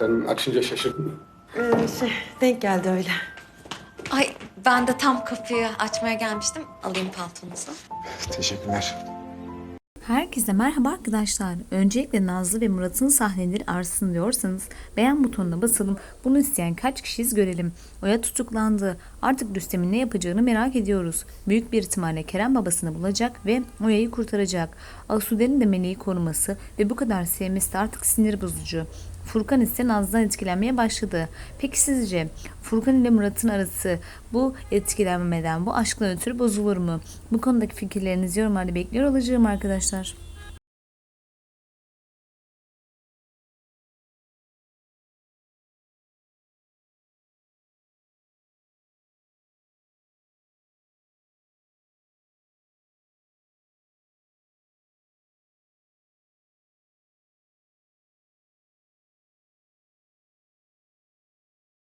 Sen açınca şaşırdın. Ee, şey, denk geldi öyle. Ay ben de tam kapıyı açmaya gelmiştim. Alayım paltonuzu. Teşekkürler. Herkese merhaba arkadaşlar. Öncelikle Nazlı ve Murat'ın sahneleri artsın diyorsanız beğen butonuna basalım. Bunu isteyen kaç kişiyiz görelim. Oya tutuklandı. Artık Rüstem'in ne yapacağını merak ediyoruz. Büyük bir ihtimalle Kerem babasını bulacak ve Oya'yı kurtaracak. Asude'nin de Meleği koruması ve bu kadar sevmesi de artık sinir bozucu. Furkan ise Nazlı'dan etkilenmeye başladı. Peki sizce Furkan ile Murat'ın arası bu etkilenmeden, bu aşkla ötürü bozulur mu? Bu konudaki fikirlerinizi yorumlarda bekliyor olacağım arkadaşlar.